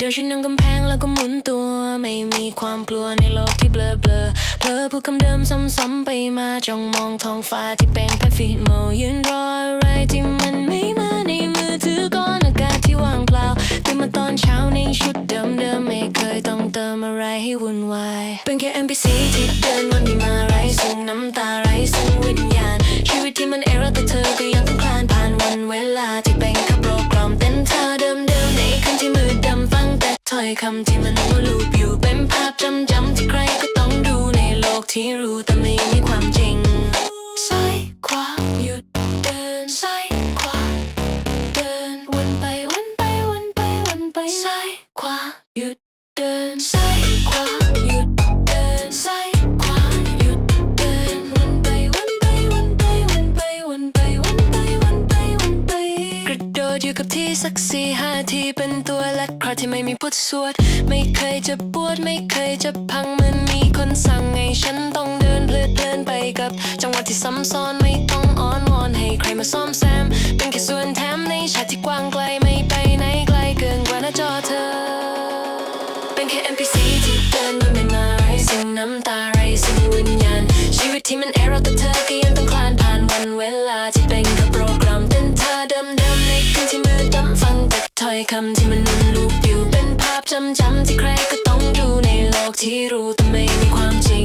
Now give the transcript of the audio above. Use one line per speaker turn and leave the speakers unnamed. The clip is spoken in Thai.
ดินชนนั่งกำแพงแล้วก็หมุนตัว ไม่มีความกลัวในโลกที่เบลอเบลอเผลอพูดคำเดิมซ้ำๆไปมาจ้องมองท้องฟ้าที่เป็นแพฟิโมยืนรออะไรที่มันไม่มาในมือถือก้อนอากาศที่ว่างเปล่าตื่นมาตอนเช้าในชุดเดิมๆไม่เคยต้องเติมอะไรให้วุ่นวายเป็นแค่ NPC ที่เดินวนที่มาไร้ซึ่งน้ำตาำที่มันวนลูปอยู่เป็นภาพจำจำที่ใครก็ต้องดูในโลกที่รู้แต่ไม่มีความจริงซ้ายขวาหยุดเดินซ้ายขวาเดินวนไปวนไปวนไปวนไปซ้ายขวา กับที่สักสี่ห้าทีเป็นตัวและคราที่ไม่มีพุทธสวด ไม่เคยจะปวดไม่เคยจะพังมันมีคนสั่งให้ฉันต้องเดินเพลิดเพลินไปกับ จังหวะที่ซ้ำซ้อนไม่ต้องอ้อนวอนให้ใครมาซ่อมแซม เป็นแค่ส่วนแถมในชาติที่กว้างไกลไม่ไปไหนไกลเกินกว่าหน้าจอเธอ เป็นแค่ NPC ที่เดินมันไม่มาไรซึ่งน้ำตาไรซึ่งวิญญาณชีวิตที่มันเอรแต่เธอก็ยัง ที่มืดดำฟังแต่ถ้อยคำที่มันนุ่นลูกอยู่เป็นภาพจำจำที่ใครก็ต้องดูในโลกที่รู้แต่ไม่มีความจริง